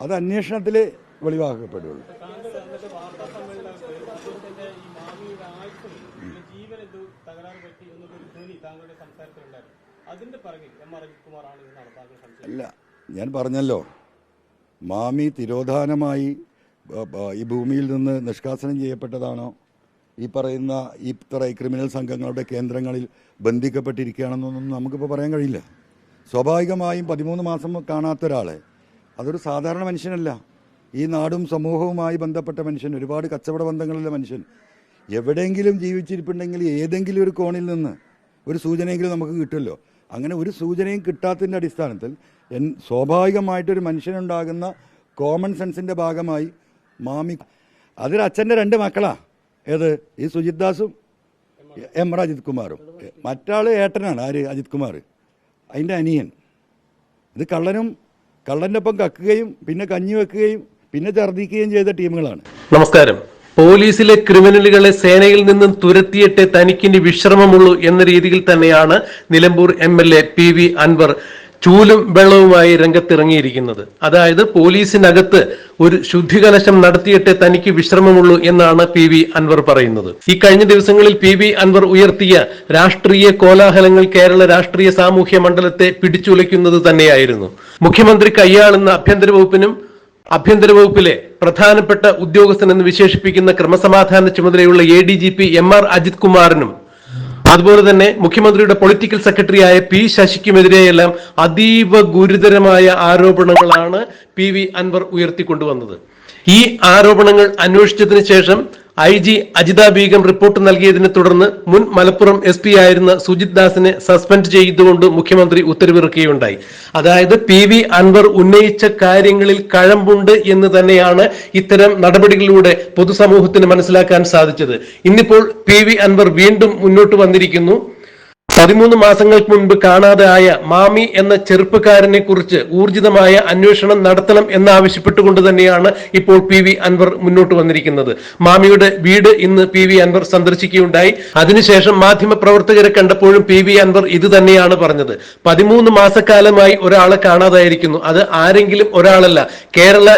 അത് അന്വേഷണത്തിൽ വെളിവാക്കപ്പെടുള്ളൂ. അല്ല ഞാൻ പറഞ്ഞല്ലോ. മാമി തിരോധാനമായി ഈ ഭൂമിയിൽ നിന്ന് നിഷ്കാസനം ചെയ്യപ്പെട്ടതാണോ? ഈ പറയുന്ന ഇത്ര ക്രിമിനൽ സംഘങ്ങളുടെ കേന്ദ്രങ്ങളിൽ ബന്ധിക്കപ്പെട്ടിരിക്കുകയാണെന്നൊന്നും നമുക്കിപ്പോൾ പറയാൻ കഴിയില്ല. സ്വാഭാവികമായും പതിമൂന്ന് മാസം കാണാത്ത ഒരാളെ അതൊരു സാധാരണ മനുഷ്യനല്ല. ഈ നാടും സമൂഹവുമായി ബന്ധപ്പെട്ട മനുഷ്യൻ ഒരുപാട് കച്ചവട ബന്ധങ്ങളുള്ള മനുഷ്യൻ. എവിടെയെങ്കിലും ജീവിച്ചിരിപ്പുണ്ടെങ്കിൽ ഏതെങ്കിലും ഒരു കോണിൽ നിന്ന് ഒരു സൂചനയെങ്കിലും നമുക്ക് കിട്ടുമല്ലോ. അങ്ങനെ ഒരു സൂചനയും കിട്ടാത്തതിന്റെ അടിസ്ഥാനത്തിൽ എൻ സ്വാഭാവികമായിട്ടൊരു മനുഷ്യനുണ്ടാകുന്ന കോമൺ സെൻസിന്റെ ഭാഗമായി മാമി അതിൽ അച്ഛന്റെ രണ്ട് മക്കളാ. ഏത്? ഈ സുജിത് ദാസും എം ആർ അജിത് കുമാറും. മറ്റാൾ ഏട്ടനാണ് ആര്? അജിത് കുമാർ. അതിന്റെ അനിയൻ. ഇത് കള്ളനും കള്ളന്റെ കക്കുകയും പിന്നെ കഞ്ഞി വെക്കുകയും പിന്നെ ഛർദ്ദിക്കുകയും ചെയ്ത ടീമുകളാണ്. നമസ്കാരം. പോലീസിലെ ക്രിമിനലുകളെ സേനയിൽ നിന്നും തുരത്തിയിട്ടേ തനിക്കിനി വിശ്രമമുള്ളൂ എന്ന രീതിയിൽ തന്നെയാണ് Nilambur M L A P V Anvar ചൂലും വെള്ളവുമായി രംഗത്തിറങ്ങിയിരിക്കുന്നത്. അതായത് പോലീസിനകത്ത് ഒരു ശുദ്ധികലശം നടത്തിയിട്ടേ തനിക്ക് വിശ്രമമുള്ളൂ എന്നാണ് പി വി അൻവർ പറയുന്നത്. ഈ കഴിഞ്ഞ ദിവസങ്ങളിൽ പി വി അൻവർ ഉയർത്തിയ രാഷ്ട്രീയ കോലാഹലങ്ങൾ കേരള രാഷ്ട്രീയ സാമൂഹ്യ മണ്ഡലത്തെ പിടിച്ചുലയ്ക്കുന്നത് തന്നെയായിരുന്നു. മുഖ്യമന്ത്രി കയ്യാളുന്ന ആഭ്യന്തര വകുപ്പിനും ആഭ്യന്തര വകുപ്പിലെ പ്രധാനപ്പെട്ട ഉദ്യോഗസ്ഥൻ എന്ന് വിശേഷിപ്പിക്കുന്ന ക്രമസമാധാന ചുമതലയുള്ള A D G P M R Ajith കുമാറിനും അതുപോലെ തന്നെ മുഖ്യമന്ത്രിയുടെ പൊളിറ്റിക്കൽ സെക്രട്ടറിയായ പി ശശിക്കുമെതിരെയെല്ലാം അതീവ ഗുരുതരമായ ആരോപണങ്ങളാണ് പി വി അൻവർ ഉയർത്തിക്കൊണ്ടുവന്നത്. ഈ ആരോപണങ്ങൾ അന്വേഷിച്ചതിന് ശേഷം I G Ajitha Begum report നൽകിയതിനെ തുടർന്ന് മുൻ മലപ്പുറം എസ് പി ആയിരുന്ന സുജിത് ദാസിനെ സസ്പെൻഡ് ചെയ്തുകൊണ്ട് മുഖ്യമന്ത്രി ഉത്തരവിറക്കുകയുണ്ടായി. അതായത് പി വി അൻവർ ഉന്നയിച്ച കാര്യങ്ങളിൽ കഴമ്പുണ്ട് എന്ന് തന്നെയാണ് ഇത്തരം നടപടികളിലൂടെ പൊതുസമൂഹത്തിന് മനസ്സിലാക്കാൻ സാധിച്ചത്. ഇന്നിപ്പോൾ പി വി അൻവർ വീണ്ടും മുന്നോട്ട് വന്നിരിക്കുന്നു. പതിമൂന്ന് മാസങ്ങൾക്ക് മുൻപ് കാണാതെ ആയ മാമി എന്ന ചെറുപ്പക്കാരനെ കുറിച്ച് ഊർജിതമായ അന്വേഷണം നടത്തണം എന്നാവശ്യപ്പെട്ടുകൊണ്ട് തന്നെയാണ് ഇപ്പോൾ പി വി അൻവർ മുന്നോട്ട് വന്നിരിക്കുന്നത്. മാമിയുടെ വീട് ഇന്ന് പി വി അൻവർ സന്ദർശിക്കുകയുണ്ടായി. അതിനുശേഷം മാധ്യമ പ്രവർത്തകരെ കണ്ടപ്പോഴും പി വി അൻവർ ഇത് തന്നെയാണ് പറഞ്ഞത്. പതിമൂന്ന് മാസക്കാലമായി ഒരാളെ കാണാതായിരിക്കുന്നു. അത് ആരെങ്കിലും ഒരാളല്ല. കേരള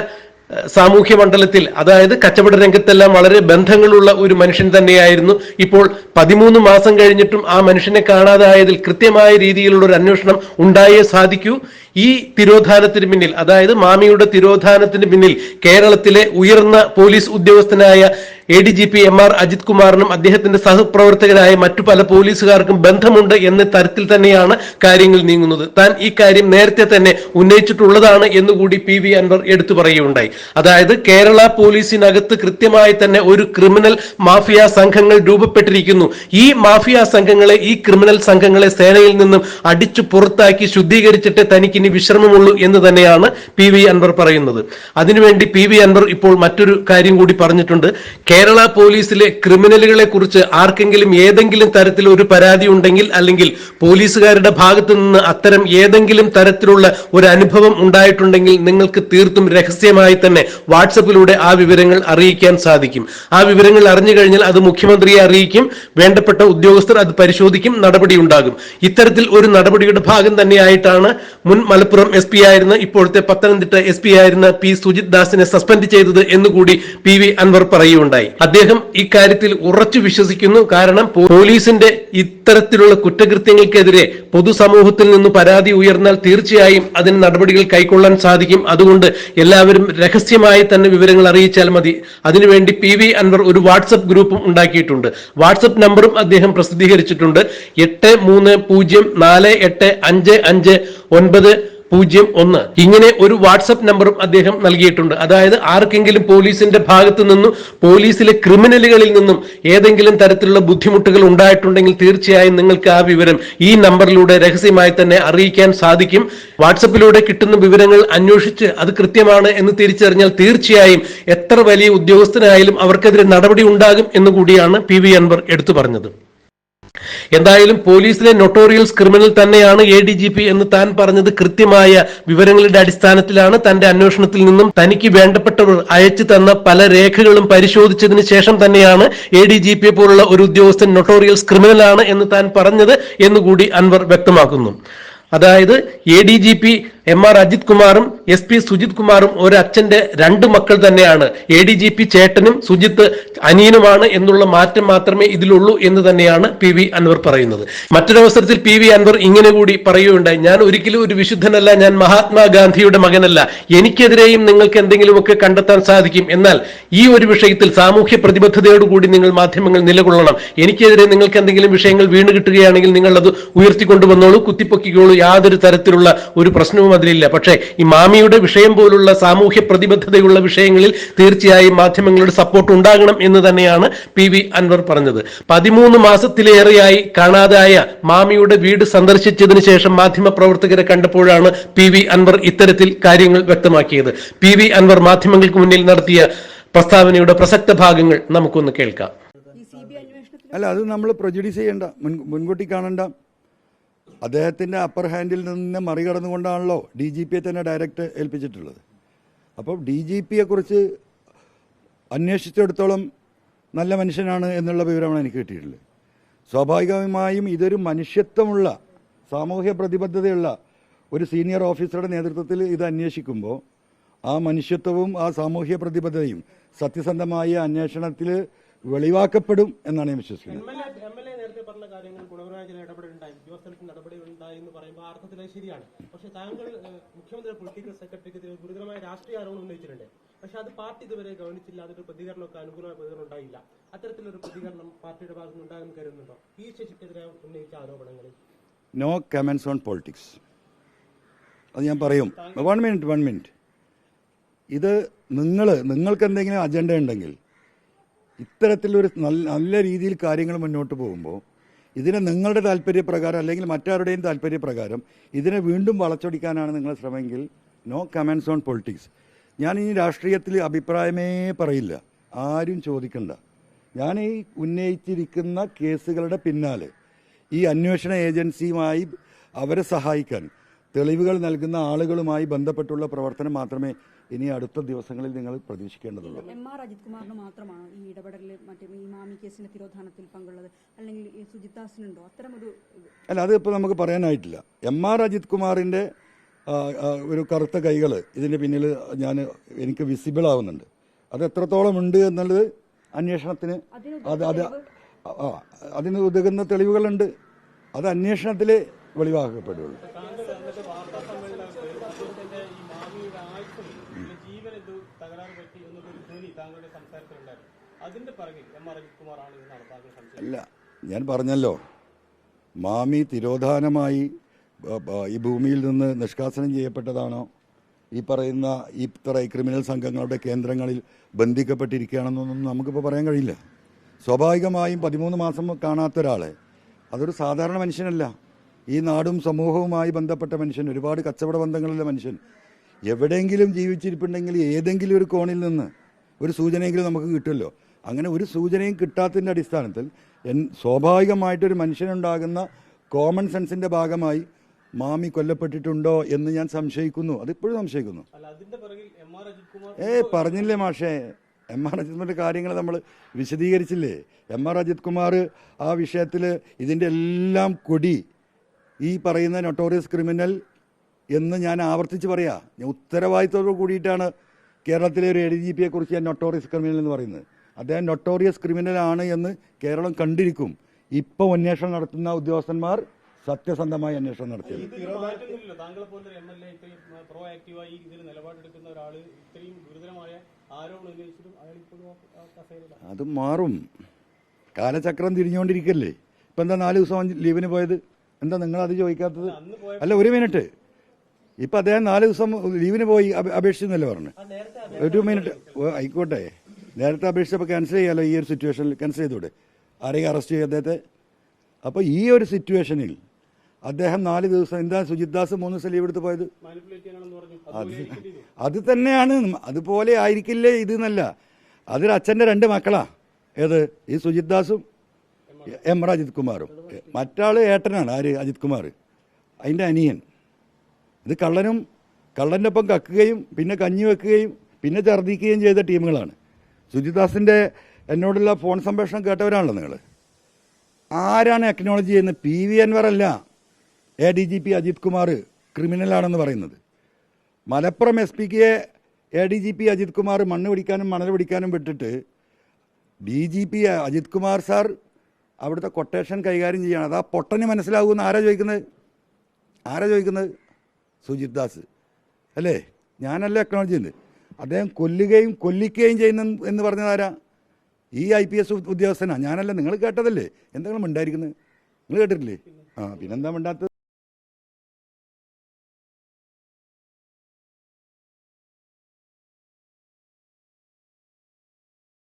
സാമൂഹ്യ മണ്ഡലത്തിൽ അതായത് കച്ചവട രംഗത്തെല്ലാം വളരെ ബന്ധങ്ങളുള്ള ഒരു മനുഷ്യൻ തന്നെയായിരുന്നു. ഇപ്പോൾ പതിമൂന്ന് മാസം കഴിഞ്ഞിട്ടും ആ മനുഷ്യനെ കാണാതായതിൽ കൃത്യമായ രീതിയിലുള്ള ഒരു അന്വേഷണം ഉണ്ടായേ സാധിക്കൂ. ഈ തിരോധാനത്തിന് പിന്നിൽ അതായത് മാമിയുടെ തിരോധാനത്തിന് പിന്നിൽ കേരളത്തിലെ ഉയർന്ന പോലീസ് ഉദ്യോഗസ്ഥനായ A D G P M R Ajith കുമാറിനും അദ്ദേഹത്തിന്റെ സഹപ്രവർത്തകരായ മറ്റു പല പോലീസുകാർക്കും ബന്ധമുണ്ട് എന്ന തരത്തിൽ തന്നെയാണ് കാര്യങ്ങൾ നീങ്ങുന്നത്. താൻ ഈ കാര്യം നേരത്തെ തന്നെ ഉന്നയിച്ചിട്ടുള്ളതാണ് എന്നുകൂടി പി വി അൻവർ എടുത്തു പറയുകയുണ്ടായി. അതായത് കേരള പോലീസിനകത്ത് കൃത്യമായി തന്നെ ഒരു ക്രിമിനൽ മാഫിയ സംഘങ്ങൾ രൂപപ്പെട്ടിരിക്കുന്നു. ഈ മാഫിയ സംഘങ്ങളെ ഈ ക്രിമിനൽ സംഘങ്ങളെ സേനയിൽ നിന്നും അടിച്ചു പുറത്താക്കി ശുദ്ധീകരിച്ചിട്ട് തനിക്കിനി വിശ്രമമുള്ളൂ എന്ന് തന്നെയാണ് പി വി അൻവർ പറയുന്നത്. അതിനുവേണ്ടി പി വി അൻവർ ഇപ്പോൾ മറ്റൊരു കാര്യം കൂടി പറഞ്ഞിട്ടുണ്ട്. കേരള പോലീസിലെ ക്രിമിനലുകളെ കുറിച്ച് ആർക്കെങ്കിലും ഏതെങ്കിലും തരത്തിൽ ഒരു പരാതി ഉണ്ടെങ്കിൽ അല്ലെങ്കിൽ പോലീസുകാരുടെ ഭാഗത്തു നിന്ന് അത്തരം ഏതെങ്കിലും തരത്തിലുള്ള ഒരു അനുഭവം ഉണ്ടായിട്ടുണ്ടെങ്കിൽ നിങ്ങൾക്ക് തീർത്തും രഹസ്യമായി തന്നെ വാട്സപ്പിലൂടെ ആ വിവരങ്ങൾ അറിയിക്കാൻ സാധിക്കും. ആ വിവരങ്ങൾ അറിഞ്ഞു കഴിഞ്ഞാൽ അത് മുഖ്യമന്ത്രിയെ അറിയിക്കും വേണ്ടപ്പെട്ട ഉദ്യോഗസ്ഥർ അത് പരിശോധിക്കും നടപടി ഉണ്ടാകും. ഇത്തരത്തിൽ ഒരു നടപടിയുടെ ഭാഗം തന്നെയായിട്ടാണ് മുൻ മലപ്പുറം എസ് പി ആയിരുന്ന ഇപ്പോഴത്തെ പത്തനംതിട്ട എസ് പി ആയിരുന്ന പി സുജിത് ദാസിനെ സസ്പെൻഡ് ചെയ്തത് എന്നുകൂടി പി വി അൻവർ പറയുകയുണ്ടായി. അദ്ദേഹം ഇക്കാര്യത്തിൽ ഉറച്ചു വിശ്വസിക്കുന്നു. കാരണം പോലീസിന്റെ ഇത്തരത്തിലുള്ള കുറ്റകൃത്യങ്ങൾക്കെതിരെ പൊതുസമൂഹത്തിൽ നിന്ന് പരാതി ഉയർന്നാൽ തീർച്ചയായും അതിന് നടപടികൾ കൈക്കൊള്ളാൻ സാധിക്കും. അതുകൊണ്ട് എല്ലാവരും രഹസ്യമായി തന്നെ വിവരങ്ങൾ അറിയിച്ചാൽ മതി. അതിനുവേണ്ടി പി വി അൻവർ ഒരു വാട്സപ്പ് ഗ്രൂപ്പും ഉണ്ടാക്കിയിട്ടുണ്ട്. വാട്സപ്പ് നമ്പറും അദ്ദേഹം പ്രസിദ്ധീകരിച്ചിട്ടുണ്ട്. എട്ട് മൂന്ന് പൂജ്യം നാല് എട്ട് അഞ്ച് അഞ്ച് ഒൻപത് പൂജ്യം ഒന്ന്. ഇങ്ങനെ ഒരു വാട്സപ്പ് നമ്പറും അദ്ദേഹം നൽകിയിട്ടുണ്ട്. അതായത് ആർക്കെങ്കിലും പോലീസിന്റെ ഭാഗത്തു നിന്നും പോലീസിലെ ക്രിമിനലുകളിൽ നിന്നും ഏതെങ്കിലും തരത്തിലുള്ള ബുദ്ധിമുട്ടുകൾ ഉണ്ടായിട്ടുണ്ടെങ്കിൽ തീർച്ചയായും നിങ്ങൾക്ക് ആ വിവരം ഈ നമ്പറിലൂടെ രഹസ്യമായി തന്നെ അറിയിക്കാൻ സാധിക്കും. വാട്സപ്പിലൂടെ കിട്ടുന്ന വിവരങ്ങൾ അന്വേഷിച്ച് അത് കൃത്യമാണ് എന്ന് തിരിച്ചറിഞ്ഞാൽ തീർച്ചയായും എത്ര വലിയ ഉദ്യോഗസ്ഥനായാലും അവർക്കെതിരെ നടപടി ഉണ്ടാകും എന്നുകൂടിയാണ് പി വി അൻവർ എടുത്തു പറഞ്ഞത്. എന്തായാലും പോലീസിലെ നൊട്ടോറിയൽസ് ക്രിമിനൽ തന്നെയാണ് എ ഡി ജി പി എന്ന് താൻ പറഞ്ഞത് കൃത്യമായ വിവരങ്ങളുടെ അടിസ്ഥാനത്തിലാണ് തന്റെ അന്വേഷണത്തിൽ നിന്നും തനിക്ക് വേണ്ടപ്പെട്ടവർ അയച്ചു തന്ന പല രേഖകളും പരിശോധിച്ചതിന് ശേഷം തന്നെയാണ് എ ഡി ജി പിയെ പോലുള്ള ഒരു ഉദ്യോഗസ്ഥൻ നൊട്ടോറിയൽസ് ക്രിമിനൽ ആണ് എന്ന് താൻ പറഞ്ഞത് എന്നുകൂടി അൻവർ വ്യക്തമാക്കുന്നു. അതായത് A D G P M R Ajith കുമാറും എസ് പി സുജിത് കുമാറും ഒരച്ഛന്റെ രണ്ട് മക്കൾ തന്നെയാണ്. എ ഡി ജി പി ചേട്ടനും സുജിത്ത് അനിയനുമാണ് എന്നുള്ള മാറ്റം മാത്രമേ ഇതിലുള്ളൂ എന്ന് തന്നെയാണ് പി വി അൻവർ പറയുന്നത്. മറ്റൊരവസരത്തിൽ പി വി അൻവർ ഇങ്ങനെ കൂടി പറയുകയുണ്ടായി ഞാൻ ഒരിക്കലും ഒരു വിശുദ്ധനല്ല ഞാൻ മഹാത്മാഗാന്ധിയുടെ മകനല്ല. എനിക്കെതിരെയും നിങ്ങൾക്ക് എന്തെങ്കിലുമൊക്കെ കണ്ടെത്താൻ സാധിക്കും. എന്നാൽ ഈ ഒരു വിഷയത്തിൽ സാമൂഹ്യ പ്രതിബദ്ധതയോടുകൂടി നിങ്ങൾ മാധ്യമങ്ങൾ നിലകൊള്ളണം. എനിക്കെതിരെ നിങ്ങൾക്ക് എന്തെങ്കിലും വിഷയങ്ങൾ വീണ് കിട്ടുകയാണെങ്കിൽ നിങ്ങൾ അത് ഉയർത്തിക്കൊണ്ടുവന്നോളൂ കുത്തിപ്പൊക്കിക്കോളൂ യാതൊരു തരത്തിലുള്ള ഒരു പ്രശ്നവും അതിലില്ല. പക്ഷേ ഈ മാമിയുടെ വിഷയം പോലുള്ള സാമൂഹ്യ പ്രതിബദ്ധതയുള്ള വിഷയങ്ങളിൽ തീർച്ചയായും മാധ്യമങ്ങളുടെ സപ്പോർട്ട് ഉണ്ടാകണം എന്ന് തന്നെയാണ് പി വി അൻവർ പറഞ്ഞത്. പതിമൂന്ന് മാസത്തിലേറെയായി കാണാതായ മാമിയുടെ വീട് സന്ദർശിച്ചതിന് ശേഷം മാധ്യമ പ്രവർത്തകരെ കണ്ടപ്പോഴാണ് പി വി അൻവർ ഇത്തരത്തിൽ കാര്യങ്ങൾ വ്യക്തമാക്കിയത്. പി വി അൻവർ മാധ്യമങ്ങൾക്ക് മുന്നിൽ നടത്തിയ പ്രസ്താവനയുടെ പ്രസക്ത ഭാഗങ്ങൾ നമുക്കൊന്ന് കേൾക്കാം. അല്ല അത് നമ്മൾ പ്രൊജ്യൂഡ്യൂസ് ചെയ്യേണ്ട മുൻ മുൻകൂട്ടി കാണണ്ട അദ്ദേഹത്തിന്റെ അപ്പർ ഹാൻഡിൽ നിന്ന് മറികടന്നുകൊണ്ടാണല്ലോ ഡി ജി പിയെ തന്നെ ഡയറക്റ്റ് ഏൽപ്പിച്ചിട്ടുള്ളത്. അപ്പോൾ ഡി ജി പിയെക്കുറിച്ച് അന്വേഷിച്ചിടത്തോളം നല്ല മനുഷ്യനാണ് എന്നുള്ള വിവരമാണ് എനിക്ക് കിട്ടിയിട്ടുള്ളത്. സ്വാഭാവികമായും ഇതൊരു മനുഷ്യത്വമുള്ള സാമൂഹ്യ പ്രതിബദ്ധതയുള്ള ഒരു സീനിയർ ഓഫീസറുടെ നേതൃത്വത്തിൽ ഇത് അന്വേഷിക്കുമ്പോൾ ആ മനുഷ്യത്വവും ആ സാമൂഹ്യ പ്രതിബദ്ധതയും സത്യസന്ധമായ അന്വേഷണത്തിൽ വെളിവാക്കപ്പെടും എന്നാണ് ഞാൻ വിശ്വസിക്കുന്നത്. കാര്യങ്ങൾ ഗുണപരമായ ചില ഇടപെടലുണ്ടായി ഉദ്യോഗസ്ഥർക്ക് നടപടി ഉണ്ടായി എന്ന് പറയുമ്പോൾ ആ അർത്ഥത്തിൽ അത് ശരിയാണ്. പക്ഷേ താങ്കൾ മുഖ്യമന്ത്രി പൊളിറ്റിക്കൽ സെക്രട്ടറിക്ക് ഗുരുതരമായ രാഷ്ട്രീയ ആരോപണം ഉന്നയിച്ചിട്ടുണ്ട്. പക്ഷേ അത് പാർട്ടി ഇതുവരെ ഗവനിച്ചില്ല. അതൊരു പ്രതികരണമൊക്കെ അനുകൂലമായ പ്രതികരണം ഉണ്ടായില്ല. അത്തരത്തിലൊരു പ്രതികരണം പാർട്ടിയുടെ ഭാഗത്ത് ഉണ്ടാകുമെന്ന് കരുതുന്നുണ്ടോ? ഈ ശശിക്കെതിരെ ഉന്നയിച്ച ആരോപണങ്ങളിൽ നോ കമൻസ് ഓൺ പൊളിറ്റിക്സ് അത് ഞാൻ പറയും. വൺ മിനിറ്റ് വൺ മിനിറ്റ് ഇത് നിങ്ങൾ നിങ്ങൾക്ക് എന്തെങ്കിലും അജണ്ട ഉണ്ടെങ്കിൽ ഇത്തരത്തിലൊരു നല്ല നല്ല രീതിയിൽ കാര്യങ്ങൾ മുന്നോട്ട് പോകുമ്പോൾ ഇതിനെ നിങ്ങളുടെ താല്പര്യപ്രകാരം അല്ലെങ്കിൽ മറ്റാരുടെയും താല്പര്യപ്രകാരം ഇതിനെ വീണ്ടും വളച്ചൊടിക്കാനാണ് നിങ്ങൾ ശ്രമമെങ്കിൽ നോ കമൻസ് ഓൺ പൊളിറ്റിക്സ് ഞാൻ ഈ രാഷ്ട്രീയത്തിൽ അഭിപ്രായമേ പറയില്ല. ആരും ചോദിക്കണ്ട. ഞാൻ ഈ ഉന്നയിച്ചിരിക്കുന്ന കേസുകളുടെ പിന്നാലെ ഈ അന്വേഷണ ഏജൻസിയുമായി അവരെ സഹായിക്കാൻ തെളിവുകൾ നൽകുന്ന ആളുകളുമായി ബന്ധപ്പെട്ടുള്ള പ്രവർത്തനം മാത്രമേ ഇനി അടുത്ത ദിവസങ്ങളിൽ നിങ്ങൾ പ്രതീക്ഷിക്കേണ്ടതുള്ളൂ എം ആർ അജിത് കുമാറിന് മാത്രമാണ് ഈ ഇടപെടലിൽ മറ്റേ ഈ മാമി കേസിന്റെ തിരോധാനത്തിൽ പങ്കുള്ളത്? അല്ലെങ്കിൽ ഈ ദാസിനുണ്ടോ? അത്തരമൊരു അല്ല അത് നമുക്ക് പറയാനായിട്ടില്ല. എം ആർ അജിത് കുമാറിന്റെ ഒരു കറുത്ത കൈകൾ ഇതിന്റെ പിന്നിൽ ഞാൻ എനിക്ക് വിസിബിൾ ആവുന്നുണ്ട്. അത് എത്രത്തോളം ഉണ്ട് എന്നുള്ളത് അന്വേഷണത്തിന് അത് അത് അതിന് ഉതകുന്ന തെളിവുകളുണ്ട്. അത് അന്വേഷണത്തിൽ വെളിവാക്കപ്പെടുകയുള്ളൂ താങ്കൾ എന്നിട്ട് വാർത്താ സമ്മേളനത്തിൽ അദ്ദേഹത്തിന്റെ ഈ മാമിയുടെ ആയുസ്സിൽ ജീവൻ എന്ത് തകരാറ് പറ്റി എന്നൊരു ധ്വനി താങ്കളുടെ സംസാരത്തിലുണ്ടായിരുന്നു അതിന്റെ പിറകിൽ എം ആർ അജിത് കുമാറാണ് എന്നാണ് താങ്കൾ സംശയം അല്ല ഞാൻ പറഞ്ഞല്ലോ. മാമി തിരോധാനമായി ഈ ഭൂമിയിൽ നിന്ന് നിഷ്കാസനം ചെയ്യപ്പെട്ടതാണോ? ഈ പറയുന്ന ഇത്ര ക്രിമിനൽ സംഘങ്ങളുടെ കേന്ദ്രങ്ങളിൽ ബന്ധിക്കപ്പെട്ടിരിക്കുകയാണെന്നൊന്നും നമുക്കിപ്പോൾ പറയാൻ കഴിയില്ല. സ്വാഭാവികമായും പതിമൂന്ന് മാസം കാണാത്ത ഒരാളെ അതൊരു സാധാരണ മനുഷ്യനല്ല. ഈ നാടും സമൂഹവുമായി ബന്ധപ്പെട്ട മനുഷ്യൻ ഒരുപാട് കച്ചവട ബന്ധങ്ങളിലെ മനുഷ്യൻ. എവിടെയെങ്കിലും ജീവിച്ചിരിപ്പുണ്ടെങ്കിൽ ഏതെങ്കിലും ഒരു കോണിൽ നിന്ന് ഒരു സൂചനയെങ്കിലും നമുക്ക് കിട്ടുമല്ലോ. അങ്ങനെ ഒരു സൂചനയും കിട്ടാത്തതിന്റെ അടിസ്ഥാനത്തിൽ എൻ സ്വാഭാവികമായിട്ടൊരു മനുഷ്യനുണ്ടാകുന്ന കോമൺ സെൻസിന്റെ ഭാഗമായി മാമി കൊല്ലപ്പെട്ടിട്ടുണ്ടോ എന്ന് ഞാൻ സംശയിക്കുന്നു. അതിപ്പോഴും സംശയിക്കുന്നു. ഏ പറഞ്ഞില്ലേ മാഷേ? എം ആർ അജിത് കുമാറിന്റെ കാര്യങ്ങൾ നമ്മൾ വിശദീകരിച്ചില്ലേ? എം ആർ അജിത് കുമാർ ആ വിഷയത്തിൽ ഇതിന്റെ എല്ലാം കൊടി ഈ പറയുന്ന നൊട്ടോറിയസ് ക്രിമിനൽ എന്ന് ഞാൻ ആവർത്തിച്ച് പറയാം. ഞാൻ ഉത്തരവാദിത്തത്തോട് കൂടിയിട്ടാണ് കേരളത്തിലെ ഒരു എ ഡി ജി പിയെ കുറിച്ച് ഞാൻ നൊട്ടോറിയസ് ക്രിമിനൽ എന്ന് പറയുന്നത്. അദ്ദേഹം നൊട്ടോറിയസ് ക്രിമിനൽ ആണ് എന്ന് കേരളം കണ്ടിരിക്കും. ഇപ്പോൾ അന്വേഷണം നടത്തുന്ന ഉദ്യോഗസ്ഥന്മാർ സത്യസന്ധമായി അന്വേഷണം നടത്തിയത്. അത് മാറും. കാലചക്രം തിരിഞ്ഞുകൊണ്ടിരിക്കല്ലേ? ഇപ്പം എന്താ നാല് ദിവസം ലീവിന് പോയത്? എന്താ നിങ്ങൾ അത് ചോദിക്കാത്തത്? അല്ല ഒരു മിനിറ്റ്. ഇപ്പം അദ്ദേഹം നാല് ദിവസം ലീവിന് പോയി അപേക്ഷിച്ചെന്നല്ലേ പറഞ്ഞു? ഒരു മിനിറ്റ്. ആയിക്കോട്ടെ. നേരത്തെ അപേക്ഷിച്ചപ്പോൾ ക്യാൻസൽ ചെയ്യാലോ ഈ ഒരു സിറ്റുവേഷനിൽ ക്യാൻസൽ ചെയ്തൂടെ ആരെയും അറസ്റ്റ് ചെയ്യും അദ്ദേഹത്തെ. അപ്പോൾ ഈ ഒരു സിറ്റുവേഷനിൽ അദ്ദേഹം നാല് ദിവസം എന്താ സുജിത് ദാസ് മൂന്ന് ദിവസം ലീവ് എടുത്ത് പോയത്? അത് അത് തന്നെയാണ്. അതുപോലെ ആയിരിക്കില്ലേ ഇത് എന്നല്ല. അതൊരു അച്ഛന്റെ രണ്ട് മക്കളാ. ഏത്? ഈ സുജിത് ദാസും എം ആർ അജിത് കുമാറും. മറ്റാൾ ഏട്ടനാണ് ആര്? അജിത് കുമാർ. അതിന്റെ അനിയൻ. ഇത് കള്ളനും കള്ളന്റെ ഒപ്പം കക്കുകയും പിന്നെ കഞ്ഞി വെക്കുകയും പിന്നെ ഛർദ്ദിക്കുകയും ചെയ്ത ടീമുകളാണ്. സുജിത് ദാസിന്റെ എന്നോടുള്ള ഫോൺ സംഭാഷണം കേട്ടവരാണല്ലോ നിങ്ങൾ ആരാണ് അക്നോളജി ചെയ്യുന്നത്? പി വി അൻവർ അല്ല. A D G P Ajith Kumar ക്രിമിനലാണെന്ന് പറയുന്നത്. Malappuram S pick A D G P Ajith Kumar മണ്ണ് പിടിക്കാനും മണൽ പിടിക്കാനും വിട്ടിട്ട് D G P Ajith Kumar sir അവിടുത്തെ കൊട്ടേഷൻ കൈകാര്യം ചെയ്യണം. ആ പൊട്ടന് മനസ്സിലാകുമെന്ന് ആരാ ചോദിക്കുന്നത്? ആരാ ചോദിക്കുന്നത്? സുജിത് ദാസ് അല്ലേ? ഞാനല്ലേ എക്നോളജി ചെയ്യുന്നത്. അദ്ദേഹം കൊല്ലുകയും കൊല്ലിക്കുകയും ചെയ്യുന്ന എന്ന് പറഞ്ഞതാരാ ഈ ഐ പി എസ് ഉദ്യോഗസ്ഥനാണ് ഞാനല്ല നിങ്ങൾ കേട്ടതല്ലേ? എന്തെങ്കിലും ഉണ്ടായിരിക്കുന്നത് നിങ്ങൾ കേട്ടിട്ടില്ലേ? ആ പിന്നെന്താ മിണ്ടാത്തത്?